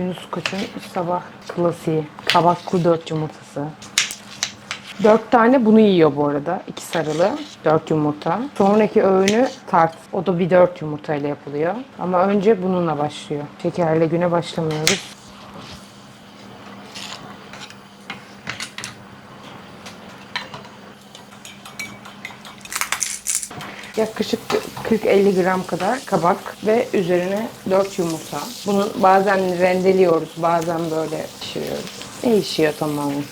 Yunus Koç'un sabah klasiği. Kabaklı dört yumurtası. Dört tane bunu yiyor bu arada. İki sarılı. Dört yumurta. Sonraki öğünü tart. O da bir dört yumurtayla yapılıyor. Ama önce bununla başlıyor. Şekerle güne başlamıyoruz. Yaklaşık 40-50 gram kadar kabak ve üzerine 4 yumurta. Bunu bazen rendeliyoruz, bazen böyle pişiriyoruz. Değişiyor tamamen.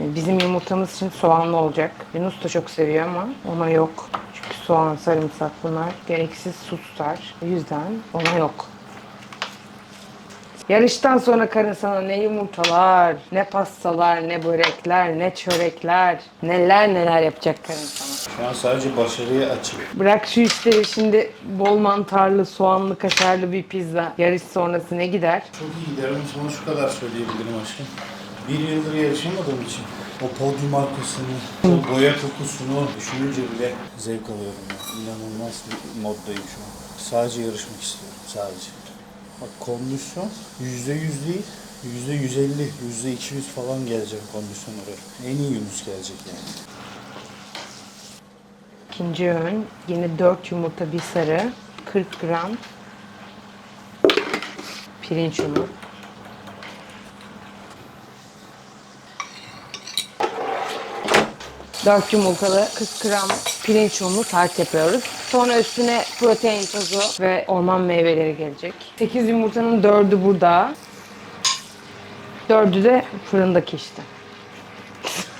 Bizim yumurtamız için soğanlı olacak. Yunus da çok seviyor ama ona yok. Çünkü soğan, sarımsak bunlar gereksiz su tutar. O yüzden ona yok. Yarıştan sonra karın sana ne yumurtalar, ne pastalar, ne börekler, ne çörekler, neler neler yapacak karın sana. Şu an sadece başarıya açık. Bırak şu işleri şimdi bol mantarlı, soğanlı, kaşarlı bir pizza. Yarış sonrası ne gider? Çok iyi gider ama sana şu kadar söyleyebilirim aşkım. Bir yıldır yarışamadığım için o podyum arkasını, o boya kokusunu düşününce bile zevk alıyorum. ya. İnanılmaz bir moddayım şu an. Sadece yarışmak istiyorum, sadece. Bak kondisyon yüzde yüz değil, yüzde yüz elli, yüzde iki yüz falan gelecek kondisyon oraya. En iyi Yunus gelecek yani. İkinci öğün yine 4 yumurta bir sarı, 40 gram pirinç unu. Dört yumurtalı 40 gram pirinç unlu tart yapıyoruz. Sonra üstüne protein tozu ve orman meyveleri gelecek. 8 yumurtanın 4'ü burada. 4'ü de fırındaki işte.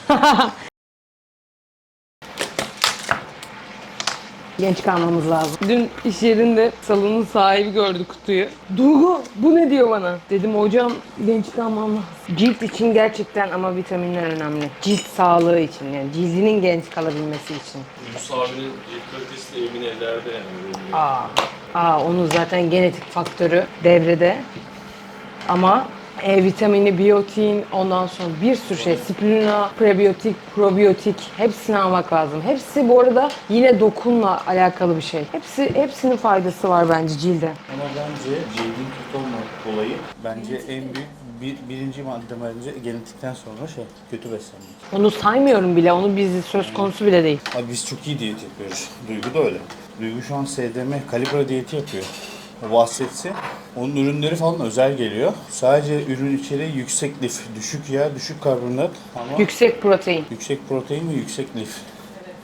Genç kalmamız lazım. Dün iş yerinde salonun sahibi gördü kutuyu. Duygu bu ne diyor bana? Dedim hocam genç kalmam lazım. Cilt için gerçekten ama vitaminler önemli. Cilt sağlığı için yani cildinin genç kalabilmesi için. Yunus abinin cilt kalitesi de emin ellerde yani. Aa, aa onun zaten genetik faktörü devrede. Ama E vitamini, biyotin, ondan sonra bir sürü şey, spirulina, prebiyotik, probiyotik hepsini almak lazım. Hepsi bu arada yine dokunla alakalı bir şey. Hepsi hepsinin faydası var bence cilde. Ama bence cildin kötü olmak olayı bence en büyük bir, birinci madde bence genetikten sonra şey kötü beslenmek. Onu saymıyorum bile. Onu biz söz konusu bile değil. Abi biz çok iyi diyet yapıyoruz. Duygu da öyle. Duygu şu an SDM kalibra diyeti yapıyor. O bahsetse onun ürünleri falan özel geliyor. Sadece ürün içeriği yüksek lif, düşük yağ, düşük karbonhidrat ama Yüksek protein. yüksek protein ve yüksek lif.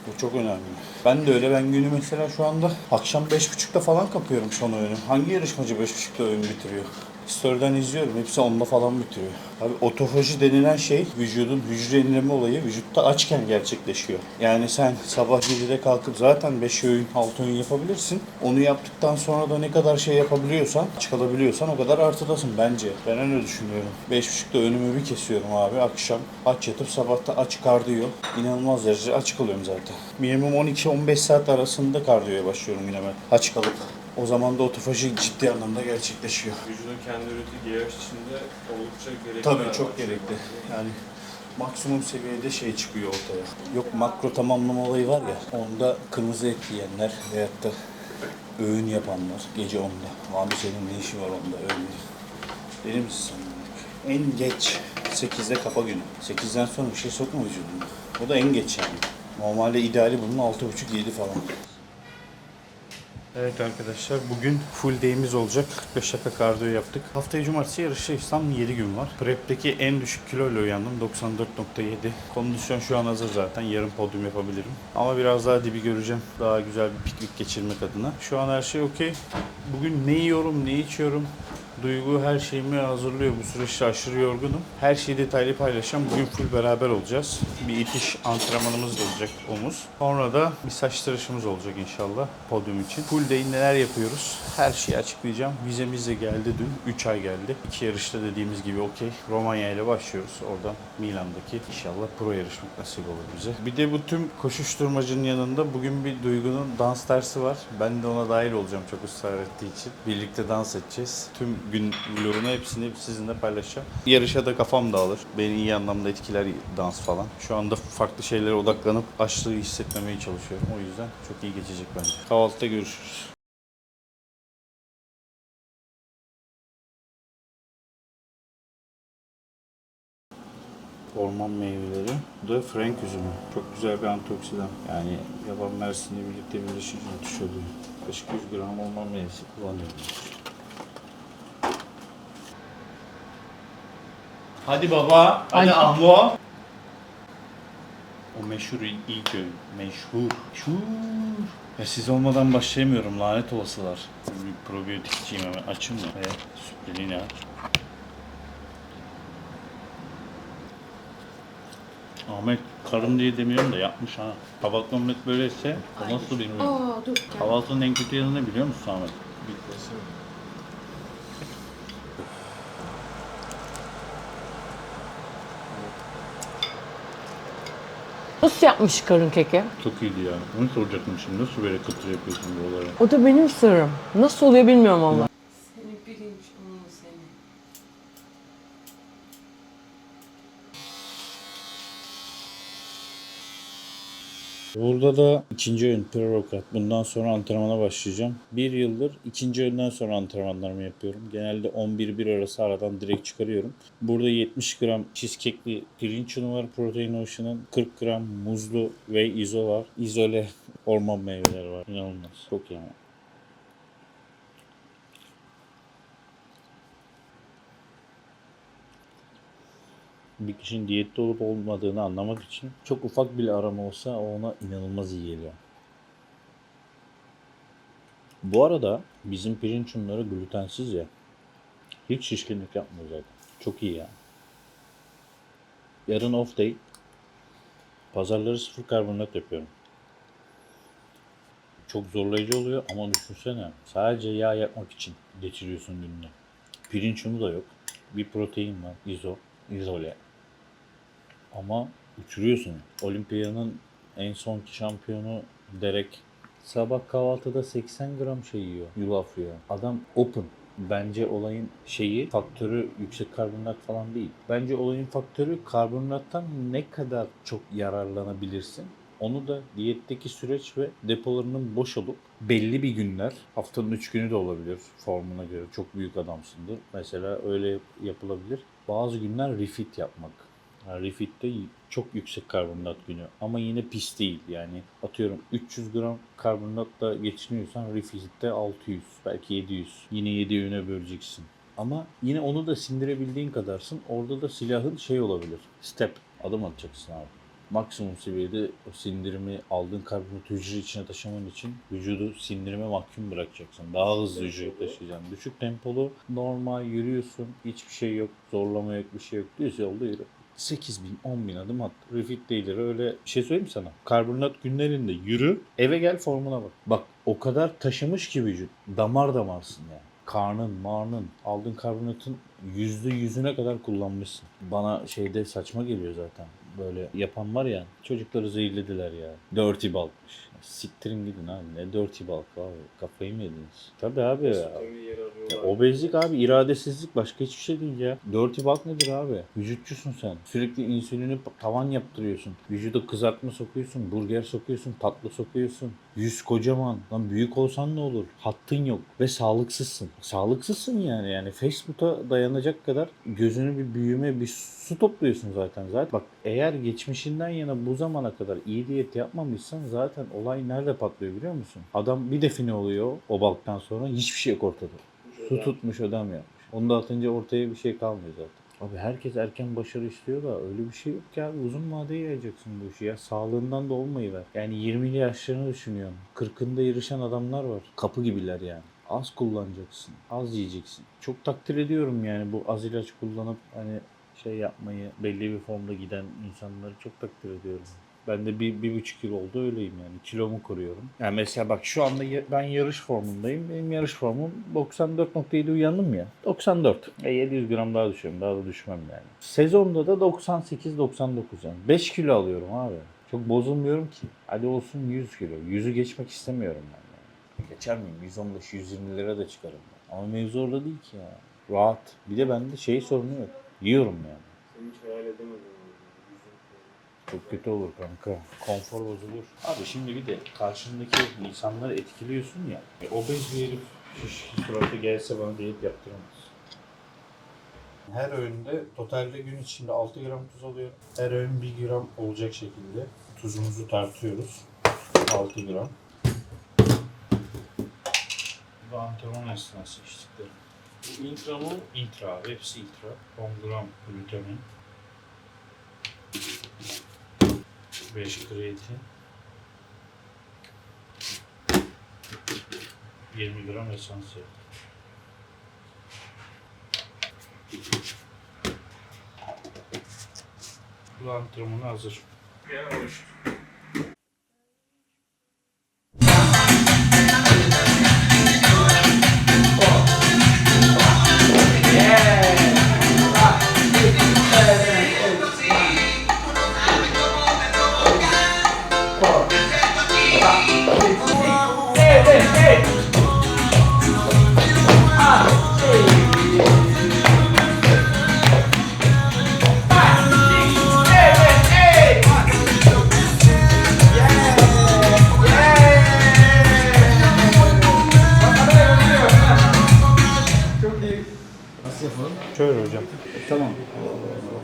Bu çok önemli. Ben de öyle. Ben günü mesela şu anda akşam 5.30'da falan kapıyorum son öğünü. Hangi yarışmacı 5.30'da öğün bitiriyor? Story'den izliyorum. Hepsi onda falan bitiriyor. Abi otofaji denilen şey vücudun hücre yenileme olayı vücutta açken gerçekleşiyor. Yani sen sabah 7'de kalkıp zaten 5 öğün 6 öğün yapabilirsin. Onu yaptıktan sonra da ne kadar şey yapabiliyorsan, çıkalabiliyorsan o kadar artıdasın bence. Ben öyle düşünüyorum. 5.30'da önümü bir kesiyorum abi akşam. Aç yatıp sabahta aç kardiyo. İnanılmaz derece aç kalıyorum zaten. Minimum 12-15 saat arasında kardiyoya başlıyorum yine ben. Aç kalıp. O zaman da otofaji ciddi anlamda gerçekleşiyor. Vücudun kendi ürettiği GH içinde oldukça gerekli. Tabii çok gerekli. Yani maksimum seviyede şey çıkıyor ortaya. Yok makro tamamlama olayı var ya, onda kırmızı et yiyenler veyahut da öğün yapanlar gece onda. Abi senin ne işin var onda öğün? Deli misin sen? En geç 8'de kapa günü. 8'den sonra bir şey sokma vücuduna. O da en geç yani. Normalde ideali bunun 6.5-7 falan. Evet arkadaşlar bugün full day'imiz olacak. 45 dakika kardiyo yaptık. Haftaya cumartesi yarışıysam 7 gün var. Prep'teki en düşük kiloyla uyandım. 94.7. Kondisyon şu an hazır zaten. Yarın podyum yapabilirim. Ama biraz daha dibi göreceğim. Daha güzel bir piknik geçirmek adına. Şu an her şey okey. Bugün ne yiyorum, ne içiyorum, Duygu her şeyimi hazırlıyor. Bu süreçte aşırı yorgunum. Her şeyi detaylı paylaşacağım. Bugün full beraber olacağız. Bir itiş antrenmanımız da olacak omuz. Sonra da bir saç tıraşımız olacak inşallah podyum için. Full day neler yapıyoruz? Her şeyi açıklayacağım. Vizemiz de geldi dün. 3 ay geldi. İki yarışta dediğimiz gibi okey. Romanya ile başlıyoruz. Oradan Milan'daki inşallah pro yarışmak nasip olur bize. Bir de bu tüm koşuşturmacının yanında bugün bir Duygu'nun dans dersi var. Ben de ona dahil olacağım çok ısrar ettiği için. Birlikte dans edeceğiz. Tüm gün vlogunu hepsini sizinle paylaşacağım. Yarışa da kafam dağılır. Beni iyi anlamda etkiler dans falan. Şu anda farklı şeylere odaklanıp açlığı hissetmemeye çalışıyorum. O yüzden çok iyi geçecek bence. Kahvaltıda görüşürüz. Orman meyveleri. Bu da frank üzümü. Çok güzel bir antioksidan. Yani yaban mersinle birlikte birleşince oluyor. Yaklaşık 100 gram orman meyvesi kullanıyorum. Hadi baba. Hadi Hadi. Ahmo. O meşhur il- ilk öğün. Meşhur. Meşhur. Ya siz olmadan başlayamıyorum lanet olasılar. Bir probiyotik içeyim hemen. Açın mı? Ve süpürliğini aç. Ahmet karım diye demiyorum da yapmış ha. Kabaklı omlet böyleyse o nasıl bilmiyorum. Aa dur. Kahvaltının en kötü yanı ne biliyor musun Ahmet? Bitmesin. Nasıl yapmış karın keki? Çok iyiydi ya. Onu soracaktım şimdi. Nasıl böyle kıtır yapıyorsun buraları? O da benim sırrım. Nasıl oluyor bilmiyorum ama. Senin pirinç unun senin. Burada da ikinci öğün pre-workout. Bundan sonra antrenmana başlayacağım. Bir yıldır ikinci öğünden sonra antrenmanlarımı yapıyorum. Genelde 11-1 arası aradan direkt çıkarıyorum. Burada 70 gram cheesecake'li pirinç unu var Protein Ocean'ın. 40 gram muzlu ve izo var. İzole orman meyveleri var. İnanılmaz. Çok iyi. Bir kişinin diyette olup olmadığını anlamak için çok ufak bile arama olsa ona inanılmaz iyi geliyor. Bu arada bizim pirinç unları glutensiz ya. Hiç şişkinlik yapmıyor zaten. Çok iyi ya. Yarın off day. Pazarları sıfır karbonat yapıyorum. Çok zorlayıcı oluyor ama düşünsene. Sadece yağ yapmak için geçiriyorsun gününü. Pirinç unu da yok. Bir protein var. Izo. izole. Ama uçuruyorsun. Olimpiyanın en sonki şampiyonu Derek sabah kahvaltıda 80 gram şey yiyor. Yulaf yiyor. Adam open. Bence olayın şeyi faktörü yüksek karbonhidrat falan değil. Bence olayın faktörü karbonhidrattan ne kadar çok yararlanabilirsin. Onu da diyetteki süreç ve depolarının boş olup belli bir günler, haftanın 3 günü de olabilir formuna göre. Çok büyük adamsındır. Mesela öyle yapılabilir. Bazı günler refit yapmak. Refit'te çok yüksek karbonhidrat günü ama yine pis değil yani atıyorum 300 gram karbonhidratla geçiniyorsan refit'te 600 belki 700 yine 7 öğüne böleceksin. Ama yine onu da sindirebildiğin kadarsın. Orada da silahın şey olabilir. Step. Adım atacaksın abi. Maksimum seviyede o sindirimi aldığın karbonhidratı hücre içine taşıman için vücudu sindirime mahkum bırakacaksın. Daha hızlı hücreye taşıyacaksın. Düşük tempolu, normal yürüyorsun. Hiçbir şey yok. Zorlama yok, bir şey yok. Düz yolda yürü. 8 bin, 10 bin adım at. Refit değildir. Öyle bir şey söyleyeyim sana. Karbonhidrat günlerinde yürü. Eve gel formuna bak. Bak o kadar taşımış ki vücut. Damar damarsın yani. Karnın, marnın, aldığın karbonhidratın yüzde yüzüne kadar kullanmışsın. Bana şeyde saçma geliyor zaten. Böyle yapan var ya çocukları zehirlediler ya. Dirty bulkmış. Siktirin gidin abi. Ne dirty bulk abi. Kafayı mı yediniz? Tabii abi ya. Ya obezlik abi iradesizlik başka hiçbir şey değil ya. Dirty bulk nedir abi? Vücutçusun sen. Sürekli insülini tavan yaptırıyorsun. Vücuda kızartma sokuyorsun, burger sokuyorsun, tatlı sokuyorsun. Yüz kocaman. Lan büyük olsan ne olur? Hattın yok ve sağlıksızsın. Sağlıksızsın yani. Yani Facebook'a dayanacak kadar gözünü bir büyüme, bir su topluyorsun zaten. Zaten bak eğer geçmişinden yana bu zamana kadar iyi diyet yapmamışsan zaten olay nerede patlıyor biliyor musun? Adam bir define oluyor o balktan sonra hiçbir şey yok ortada. Su tutmuş ödem yapmış. Onu da atınca ortaya bir şey kalmıyor zaten. Abi herkes erken başarı istiyor da öyle bir şey yok ki abi. Uzun vadeye yayacaksın bu işi ya. Sağlığından da olmayı ver. Yani 20'li yaşlarını düşünüyorum. 40'ında yarışan adamlar var. Kapı gibiler yani. Az kullanacaksın. Az yiyeceksin. Çok takdir ediyorum yani bu az ilaç kullanıp hani şey yapmayı belli bir formda giden insanları çok takdir ediyorum. Ben de bir, bir buçuk yıl oldu öyleyim yani. Kilomu koruyorum. Yani mesela bak şu anda ben yarış formundayım. Benim yarış formum 94.7 uyandım ya. 94. E 700 gram daha düşüyorum. Daha da düşmem yani. Sezonda da 98-99 yani. 5 kilo alıyorum abi. Çok bozulmuyorum ki. Hadi olsun 100 kilo. 100'ü geçmek istemiyorum ben yani. Geçer miyim? 115-120 lira da çıkarım ben. Ama mevzu orada değil ki ya. Rahat. Bir de bende şey sorunu yok. Yiyorum yani. Seni hiç hayal edemedim. Çok kötü olur kanka. Konfor bozulur. Abi şimdi bir de karşındaki insanları etkiliyorsun ya. E, obez bir herif şiş suratı gelse bana diyet yaptıramaz. Her öğünde totalde gün içinde 6 gram tuz alıyorum. Her öğün 1 gram olacak şekilde tuzumuzu tartıyoruz. 6 gram. Bu antrenman esnası içtiklerim. Bu intra mı? Intra. Hepsi intra. 10 gram glutamin. 5 kreatin. 20 gram esansiyel. Bu antrenmanı hazır. Şöyle hocam. Tamam.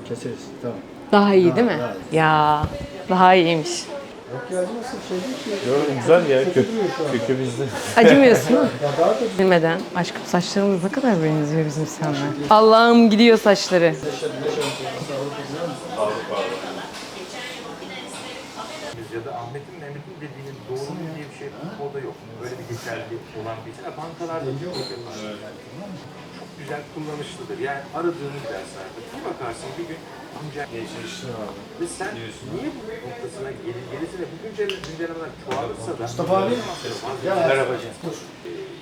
Keseriz. Tamam. Daha iyi değil mi? Ya daha iyiymiş. Gördüm güzel ya kök, kökü bizde. Acımıyorsun mu? Bilmeden. Aşkım saçlarımız ne kadar benziyor bizim seninle. Allah'ım gidiyor saçları. ya da Ahmet'in Mehmet'in dediğinin doğru mu diye bir şey o da yok. Böyle bir geçerli olan bir şey. Bankalarda çok yapıyorlar. Çok güzel kullanışlıdır. Yani aradığını gidersin Bir bakarsın bir gün amca geçmişti abi. Ve sen niye bu noktasına gelir, gelirsin ve bu güncel, güncellemeler çoğalırsa da Mustafa abi Merhaba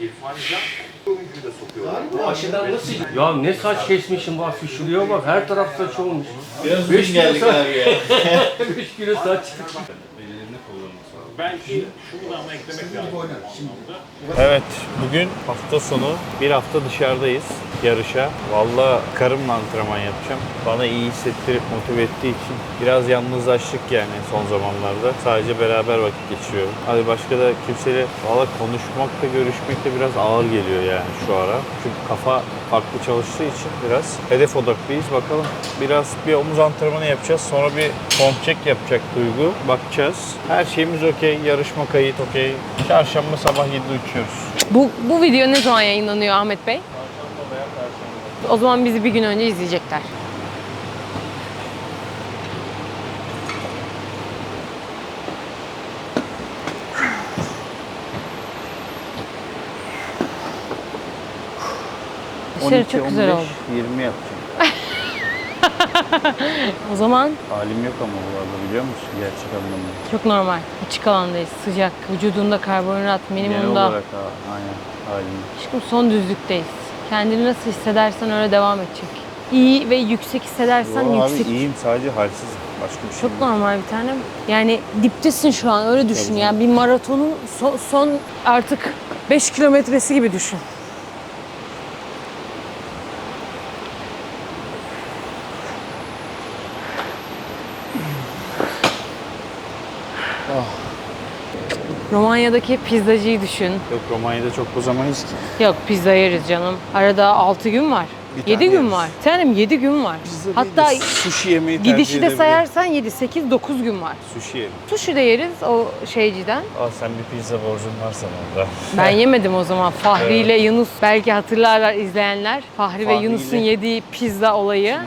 İrfan Can oyuncuyu da sokuyorlar. Bu aşıdan nasıl Ya ne saç kesmişim bak şuraya bak her taraf saç olmuş. Biraz Beş geldik abi ya. 5 kilo saç. Belki şunu da ama eklemek lazım. Evet, bugün hafta sonu bir hafta dışarıdayız yarışa. Valla karımla antrenman yapacağım. Bana iyi hissettirip motive ettiği için biraz yalnızlaştık yani son zamanlarda. Sadece beraber vakit geçiriyorum. Hadi başka da kimseyle valla konuşmak da görüşmek de biraz ağır geliyor yani şu ara. Çünkü kafa farklı çalıştığı için biraz hedef odaklıyız. Bakalım biraz bir omuz antrenmanı yapacağız. Sonra bir form check yapacak Duygu. Bakacağız. Her şeyimiz okey. Yarışma kayıt okey. Çarşamba sabah 7'de uçuyoruz. Bu, bu video ne zaman yayınlanıyor Ahmet Bey? O zaman bizi bir gün önce izleyecekler. Dışarı çok güzel oldu. 20 yapacağım. O zaman Halim yok ama bu arada biliyor musun gerçek anlamda. çok normal. Açık alandayız. Sıcak. Vücudunda karbonhidrat Genel minimumda. olarak ha, aynen halim. Aşkım son düzlükteyiz. Kendini nasıl hissedersen öyle devam edecek. İyi ve yüksek hissedersen Yo, abi yüksek. iyiyim sadece halsizim. Başka bir şey Çok yok. normal bir tanem. Yani diptesin şu an öyle düşün. Tabii Yani bir maratonun son, son artık 5 kilometresi gibi düşün. Romanya'daki pizzacıyı düşün. Yok Romanya'da çok uzamayız ki. Yok pizza yeriz canım. Arada 6 gün var. Bir 7 tane gün yeriz. var. Tanem 7 gün var. Hatta sushi yemeyi tercih gidişi de sayarsan 7, 8, 9 gün var. Sushi yerim. Sushi de yeriz o şeyciden. Aa sen bir pizza borcun var sana orada. Ben yemedim o zaman. Fahri ile Yunus belki hatırlarlar izleyenler. Fahri, ve Fahri Yunus'un ile- yediği pizza olayı.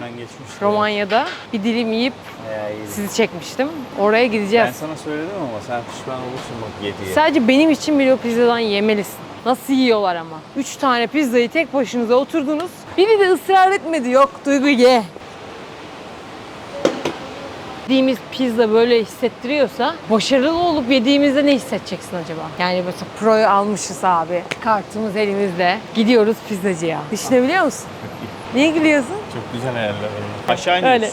Romanya'da bir dilim yiyip Sizi çekmiştim. Oraya Ben gideceğiz. sana söyledim ama sen pişman olursun bak yediye. Sadece benim için bile o pizzadan yemelisin. Nasıl yiyorlar ama. Üç tane pizzayı tek başınıza oturdunuz. Biri de ısrar etmedi. Yok Duygu ye. Yediğimiz pizza böyle hissettiriyorsa başarılı olup yediğimizde ne hissedeceksin acaba? Yani mesela proyu almışız abi. Kartımız elimizde. Gidiyoruz pizzacıya. Düşünebiliyor musun? Niye gülüyorsun? Çok güzel hayaller. Aşağı iniyoruz. Öyle.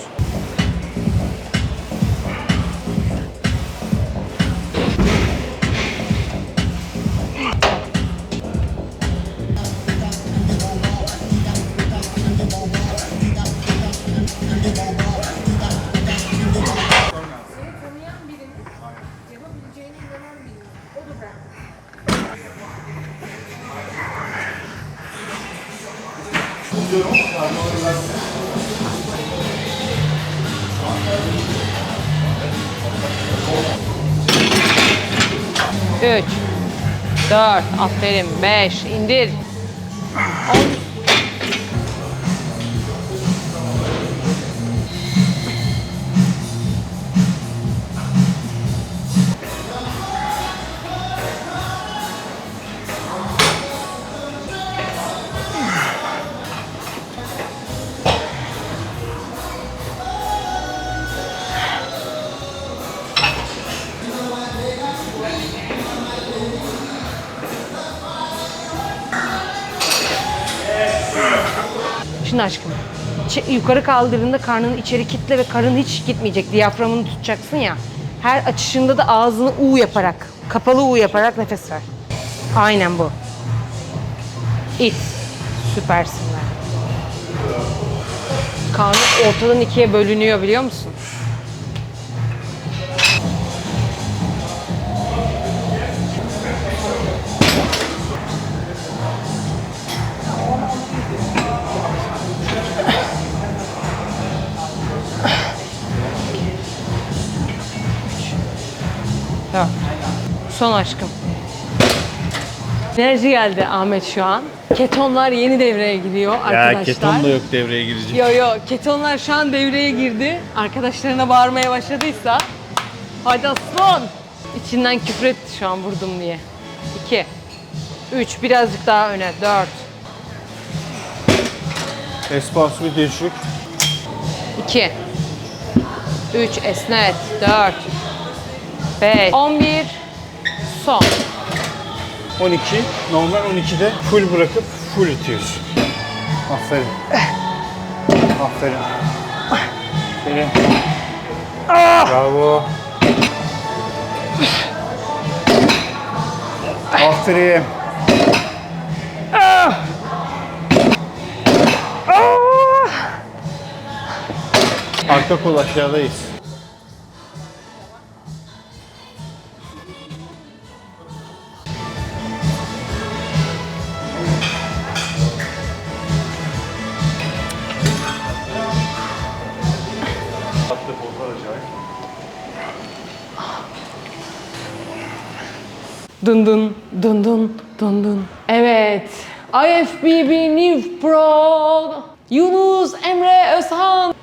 4, aferin. 5, indir. Ç- yukarı kaldırdığında karnını içeri kitle ve karın hiç gitmeyecek. Diyaframını tutacaksın ya. Her açışında da ağzını U yaparak, kapalı U yaparak nefes ver. Aynen bu. İt. Süpersin ben. Karnı ortadan ikiye bölünüyor biliyor musun? Son aşkım. Enerji geldi Ahmet şu an. Ketonlar yeni devreye giriyor arkadaşlar. yok devreye girecek. Yo yo ketonlar şu an devreye girdi. Arkadaşlarına bağırmaya başladıysa hadi aslan. İçinden küfür etti şu an vurdum diye. 2 3 birazcık daha öne 4 Espas bir düşük. 2 3 esnet 4 5 11 son 12. Normal 12'de full bırakıp full itiyorsun. Aferin. Aferin. Aferin. Bravo. Aferin. Arka kol aşağıdayız. Dın dın dın dın dın dın. Evet. IFBB New Pro Yunus Emre Özhan.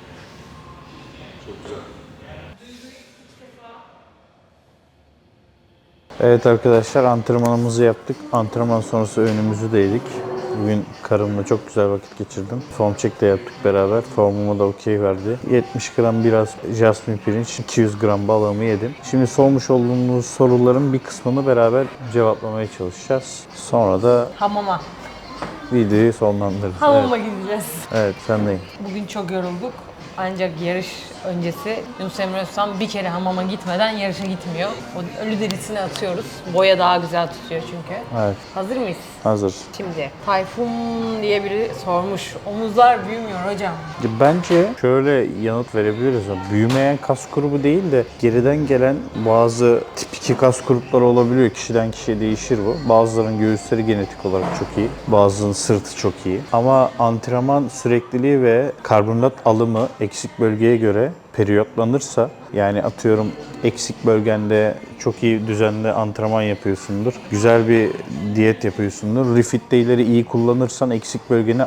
Evet arkadaşlar antrenmanımızı yaptık. Antrenman sonrası öğünümüzü de yedik. Bugün karımla çok güzel vakit geçirdim. Form check de yaptık beraber. Formuma da okey verdi. 70 gram biraz jasmin pirinç, 200 gram balığımı yedim. Şimdi sormuş olduğunuz soruların bir kısmını beraber cevaplamaya çalışacağız. Sonra da Hamama. videoyu sonlandırırız. Hamama Evet, gideceğiz. evet sendeyim. Bugün çok yorulduk. Ancak yarış öncesi Yunus Emre Özhan bir kere hamama gitmeden yarışa gitmiyor. O ölü derisini atıyoruz. Boya daha güzel tutuyor çünkü. Evet Hazır mıyız? hazır. Şimdi Tayfun diye biri sormuş. Omuzlar büyümüyor hocam. Bence şöyle yanıt verebiliriz. Büyümeyen kas grubu değil de geriden gelen bazı tip 2 kas grupları olabiliyor. Kişiden kişiye değişir bu. Bazılarının göğüsleri genetik olarak çok iyi. Bazılarının sırtı çok iyi. Ama antrenman sürekliliği ve karbonhidrat alımı eksik bölgeye göre periyotlanırsa yani atıyorum eksik bölgende çok iyi düzenli antrenman yapıyorsundur. Güzel bir diyet yapıyorsundur. Refit day'leri iyi kullanırsan eksik bölgene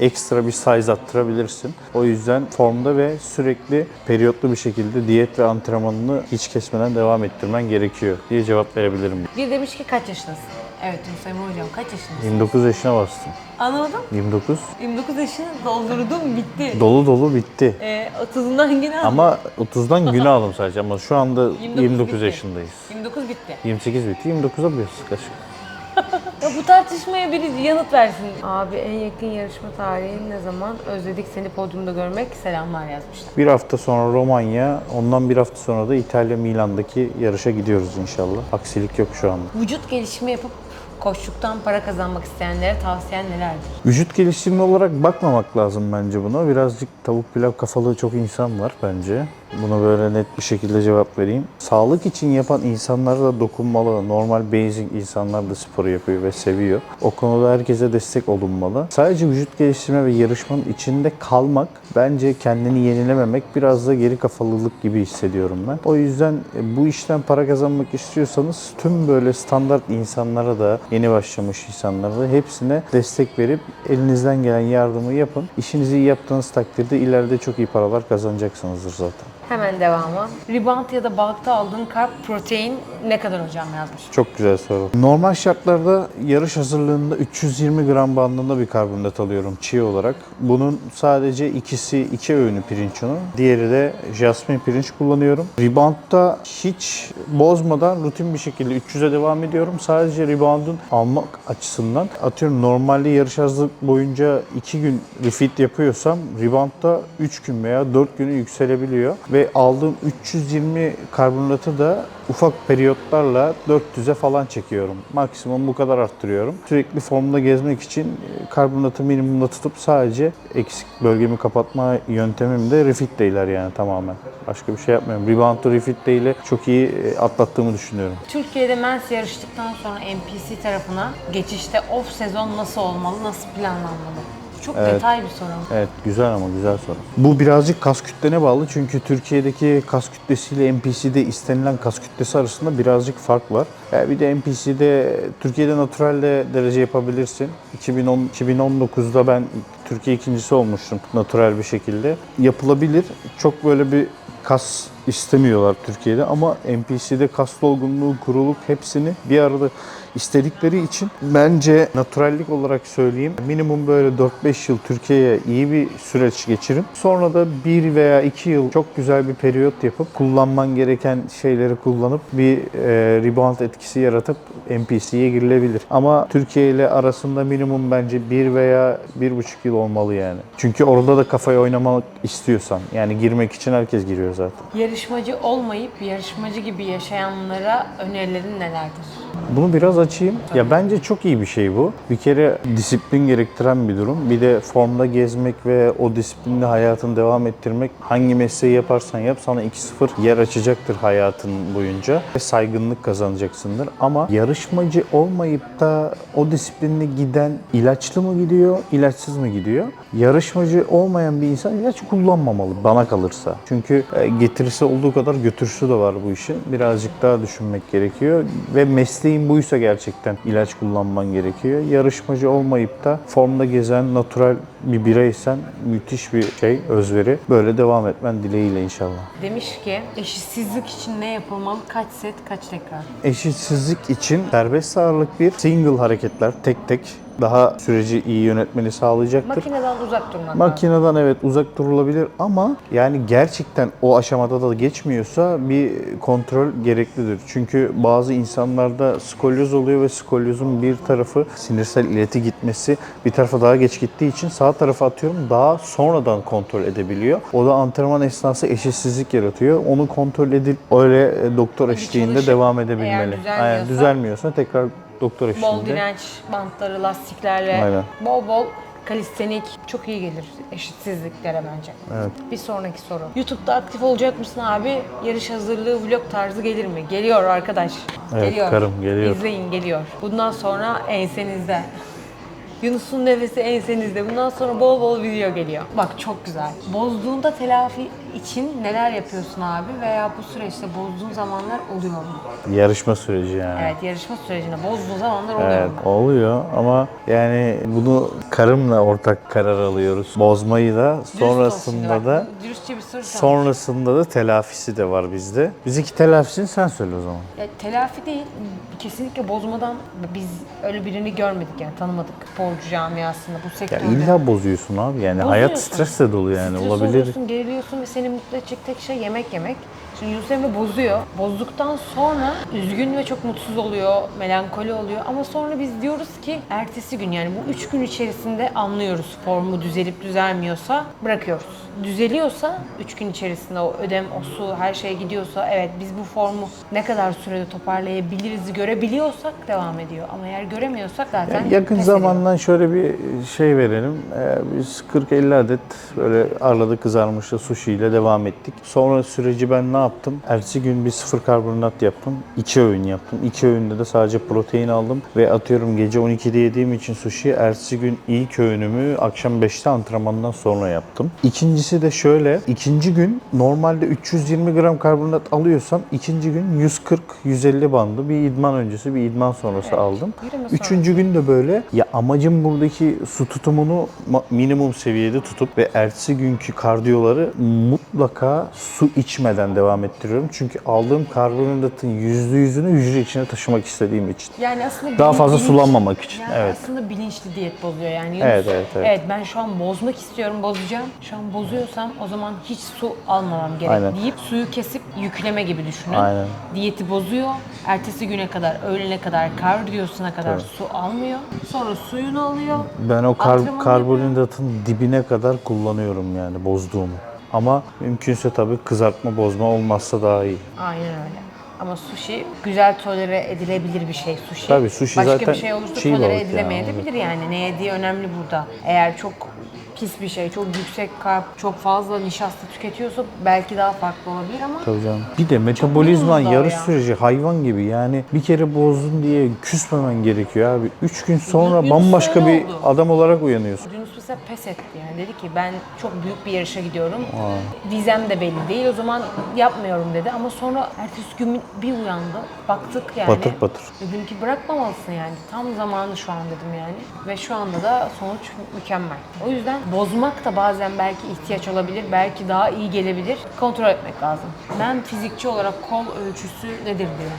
ekstra bir size attırabilirsin. O yüzden formda ve sürekli periyotlu bir şekilde diyet ve antrenmanını hiç kesmeden devam ettirmen gerekiyor diye cevap verebilirim. Bir demiş ki kaç yaşındasın? Evet Emre hocam kaç yaşındasın? 29 yaşına bastım. Anlamadım. 29. 29 yaşını doldurdum bitti. Dolu dolu bitti. Ee, 30'undan yine aldım. Ama 30'dan günü aldım sadece ama şu anda 29 29 bitti. yaşındayız. 29 bitti. 28 bitti. 29'a bir aşkım. Ya bu tartışmaya biri yanıt versin. Abi en yakın yarışma tarihi ne zaman? Özledik seni podyumda görmek. Selamlar yazmışlar. Bir hafta sonra Romanya, ondan bir hafta sonra da İtalya Milan'daki yarışa gidiyoruz inşallah. Aksilik yok şu anda. Vücut gelişimi yapıp Koçluktan para kazanmak isteyenlere tavsiyen nelerdir? Vücut geliştirme olarak bakmamak lazım bence buna. Birazcık tavuk pilav kafalı çok insan var bence. Buna böyle net bir şekilde cevap vereyim. Sağlık için yapan insanlara da dokunmalı. Normal basic insanlar da spor yapıyor ve seviyor. O konuda herkese destek olunmalı. Sadece vücut geliştirme ve yarışmanın içinde kalmak bence kendini yenilememek biraz da geri kafalılık gibi hissediyorum ben. O yüzden e, bu işten para kazanmak istiyorsanız tüm böyle standart insanlara da yeni başlamış insanlara da hepsine destek verip elinizden gelen yardımı yapın. İşinizi iyi yaptığınız takdirde ileride çok iyi paralar kazanacaksınızdır zaten. Hemen devamı. Rebound ya da balıkta aldığın karp protein ne kadar hocam yazmış? Çok güzel soru. Normal şartlarda yarış hazırlığında 320 gram bandında bir karbonhidrat alıyorum çiğ olarak. Bunun sadece ikisi iki öğünü pirinç unu. Diğeri de jasmin pirinç kullanıyorum. Rebound'da hiç bozmadan rutin bir şekilde 300'e devam ediyorum. Sadece rebound'un almak açısından atıyorum normalde yarış hazırlık boyunca 2 gün refit yapıyorsam rebound'da 3 gün veya 4 günü yükselebiliyor. Ve aldığım 320 karbonhidratı da ufak periyotlarla 400'e falan çekiyorum. Maksimum bu kadar arttırıyorum. Sürekli formda gezmek için e, karbonhidratı minimumda tutup sadece eksik bölgemi kapatma yöntemim de refit değiller yani tamamen. Başka bir şey yapmıyorum. Rebound refit ile çok iyi e, atlattığımı düşünüyorum. Türkiye'de mens yarıştıktan sonra NPC tarafına geçişte off sezon nasıl olmalı, nasıl planlanmalı? Çok Evet. detay bir soru. Evet güzel ama güzel soru. Bu birazcık kas kütlene bağlı çünkü Türkiye'deki kas kütlesiyle NPC'de istenilen kas kütlesi arasında birazcık fark var. Yani bir de NPC'de Türkiye'de naturalde derece yapabilirsin. 2010 2019'da ben Türkiye ikincisi olmuştum natural bir şekilde. Yapılabilir. Çok böyle bir kas istemiyorlar Türkiye'de ama NPC'de kas dolgunluğu kurulup hepsini bir arada istedikleri için bence naturallik olarak söyleyeyim minimum böyle 4-5 yıl Türkiye'ye iyi bir süreç geçirin. Sonra da 1 veya 2 yıl çok güzel bir periyot yapıp kullanman gereken şeyleri kullanıp bir e, rebound etkisi yaratıp NPC'ye girilebilir. Ama Türkiye ile arasında minimum bence 1 veya 1,5 yıl olmalı yani. Çünkü orada da kafaya oynamak istiyorsan yani girmek için herkes giriyor zaten. Yarışmacı olmayıp yarışmacı gibi yaşayanlara önerilerin nelerdir? Bunu biraz açayım. Ya bence çok iyi bir şey bu. Bir kere disiplin gerektiren bir durum. Bir de formda gezmek ve o disiplinle hayatını devam ettirmek hangi mesleği yaparsan yap sana 2-0 yer açacaktır hayatın boyunca. Ve saygınlık kazanacaksındır. Ama yarışmacı olmayıp da o disiplinle giden ilaçlı mı gidiyor, ilaçsız mı gidiyor? Yarışmacı olmayan bir insan ilaç kullanmamalı bana kalırsa. Çünkü e, getirisi olduğu kadar götürüsü de var bu işin. Birazcık daha düşünmek gerekiyor ve mesleğin buysa gerçekten ilaç kullanman gerekiyor. Yarışmacı olmayıp da formda gezen natural bir bireysen müthiş bir şey, özveri. Böyle devam etmen dileğiyle inşallah. Demiş ki eşitsizlik için ne yapılmalı, kaç set, kaç tekrar? Eşitsizlik için serbest ağırlık bir single hareketler tek tek daha süreci iyi yönetmeni sağlayacaktır. Makineden uzak durmak lazım. Makineden evet uzak durulabilir ama yani gerçekten o aşamada da geçmiyorsa bir kontrol gereklidir. Çünkü bazı insanlarda skolyoz oluyor ve skolyozun bir tarafı sinirsel ileti gitmesi bir tarafa daha geç gittiği için sağ tarafa atıyorum daha sonradan kontrol edebiliyor. O da antrenman esnası eşitsizlik yaratıyor. Onu kontrol edip öyle doktor eşliğinde çalışıp devam eğer edebilmeli. düzelmiyorsa- Aynen düzelmiyorsa tekrar doktor Bol eşliğinde. direnç bantları, lastiklerle, Aynen. bol bol kalistenik çok iyi gelir eşitsizliklere bence. Evet. Bir sonraki soru. YouTube'da aktif olacak mısın abi? Yarış hazırlığı vlog tarzı gelir mi? Geliyor arkadaş. Evet, geliyor. karım, geliyor. İzleyin geliyor. Bundan sonra ensenizde. Yunus'un nefesi ensenizde. Bundan sonra bol bol video geliyor. Bak çok güzel. Bozduğunda telafi için neler yapıyorsun abi? Veya bu süreçte bozduğun zamanlar oluyor mu? Yarışma süreci yani. Evet yarışma sürecinde bozduğun zamanlar oluyor Evet mu? oluyor ama yani bunu karımla ortak karar alıyoruz. Bozmayı da sonrasında da dürüstçe bir soru sonrasında da telafisi de var bizde. Bizdeki telafisini sen söyle o zaman. Ya, telafi değil, kesinlikle bozmadan biz öyle birini görmedik yani tanımadık sporcu camiasında bu Ya sektörde. illa bozuyorsun abi yani hayat Bozuyorsun. stresle dolu yani Stres olabilir. oluyorsun, geriliyorsun ve seni mutlu edecek tek şey yemek yemek. Şimdi Emre bozuyor. Bozduktan sonra üzgün ve çok mutsuz oluyor, melankoli oluyor. Ama sonra biz diyoruz ki ertesi gün yani bu üç gün içerisinde anlıyoruz formu düzelip düzelmiyorsa bırakıyoruz. Düzeliyorsa 3 gün içerisinde o ödem, o su, her şey gidiyorsa evet biz bu formu ne kadar sürede toparlayabiliriz görebiliyorsak devam ediyor. Ama eğer göremiyorsak zaten Yani yakın zamandan şöyle bir şey verelim. Ee, biz 40-50 adet böyle arladı kızarmışlı sushi ile devam ettik. Sonra süreci ben ne yaptım? Ertesi gün bir sıfır karbonat yaptım. İki öğün yaptım. İki öğünde de sadece protein aldım. Ve atıyorum gece 12'de yediğim için sushi ertesi gün ilk öğünümü akşam 5'te antrenmandan sonra yaptım. İkincisi de şöyle. ikinci gün normalde 320 gram karbonat alıyorsam ikinci gün 140-150 bandı bir idman öncesi bir idman sonrası aldım. Yürüme sonrası. Üçüncü gün de böyle. Ya amacım buradaki su tutumunu minimum seviyede tutup ve ertesi günkü kardiyoları mutlaka su içmeden devam ettiriyorum. Çünkü aldığım karbonhidratın yüzde yüzünü hücre içine taşımak istediğim için. Yani aslında Daha fazla bilinç- sulanmamak için. Yani Evet. aslında bilinçli diyet bozuyor yani. Yunus, Evet, evet, evet. ben şu an bozmak istiyorum, bozacağım. Şu an bozuyorsam o zaman hiç su almamam gerek Aynen. deyip suyu kesip yükleme gibi düşünün. Aynen. Diyeti bozuyor. Ertesi güne kadar, öğlene kadar, kardiyosuna kadar su almıyor. Sonra suyunu alıyor. Ben o kar- Antrenmanı karbonhidratın dibine kadar kullanıyorum yani bozduğumu. Ama mümkünse tabii kızartma bozma olmazsa daha iyi. Aynen öyle. Ama sushi güzel tolere edilebilir bir şey sushi. Tabii sushi Başka zaten bir şey olursa çiğ tolere balık edilemeyebilir yani. Ne yediği önemli burada. Eğer çok pis bir şey, çok yüksek karp, çok fazla nişasta tüketiyorsa belki daha farklı olabilir ama Tabii canım. Bir de metabolizman da o yarış ya. süreci hayvan gibi yani bir kere bozdun diye küsmemen gerekiyor abi. Üç gün sonra Yunus bambaşka öyle bir oldu. adam olarak uyanıyorsun. Yunus mesela pes etti yani dedi ki ben çok büyük bir yarışa gidiyorum. Vizem de belli değil o zaman yapmıyorum dedi ama sonra ertesi gün bir uyandı baktık yani. Batır batır. Dedim ki bırakmamalısın yani. Tam zamanı şu an dedim yani. Ve şu anda da sonuç mükemmel. O yüzden bozmak da bazen belki ihtiyaç olabilir. Belki daha iyi gelebilir. Kontrol etmek lazım. Ben fizikçi olarak kol ölçüsü nedir diyor.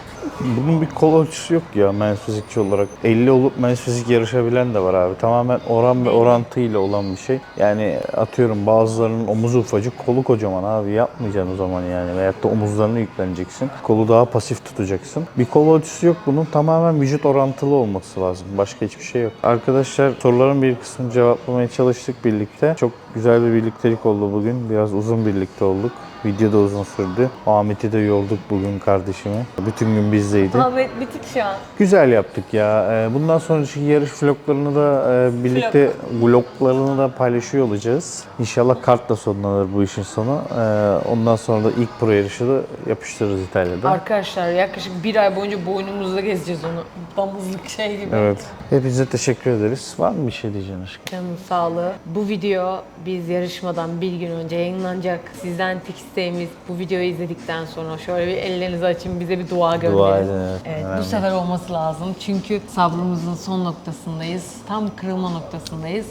Bunun bir kol ölçüsü yok ya mens fizikçi olarak. 50 olup mens fizik yarışabilen de var abi. Tamamen oran ve orantıyla olan bir şey. Yani atıyorum bazılarının omuzu ufacık, kolu kocaman abi. Yapmayacaksın o zaman yani. Veyahut da omuzlarını yükleneceksin. Kolu daha pasif tutacaksın. Bir kol ölçüsü yok bunun. Tamamen vücut orantılı olması lazım. Başka hiçbir şey yok. Arkadaşlar soruların bir kısmını cevaplamaya çalıştık birlikte. Çok güzel bir birliktelik oldu bugün. Biraz uzun birlikte olduk. Video da uzun sürdü. Ahmet'i de yorduk bugün kardeşimi. Bütün gün bizdeydi. Ahmet bitik şu an. Güzel yaptık ya. Ee, Bundan sonraki yarış vloglarını da e, birlikte vloglarını da paylaşıyor olacağız. İnşallah kartla sonlanır bu işin sonu. Ee, Ondan sonra da ilk pro yarışı da yapıştırırız İtalya'da. Arkadaşlar yaklaşık bir ay boyunca boynumuzda gezeceğiz onu. Damızlık şey gibi. Evet. Hepinize teşekkür ederiz. Var mı bir şey diyeceğin aşkım? Canın sağlığı. Bu video biz yarışmadan bir gün önce yayınlanacak. Sizden tek isteğimiz bu videoyu izledikten sonra şöyle bir ellerinizi açın bize bir dua gönderin. Dua edin, evet. Evet, bu Önemli. sefer olması lazım. Çünkü sabrımızın son noktasındayız. Tam kırılma noktasındayız.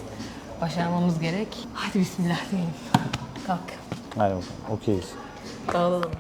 Başarmamız gerek. Hadi bismillah diyelim. Kalk. Bakalım. Okeyiz. Dağılalım.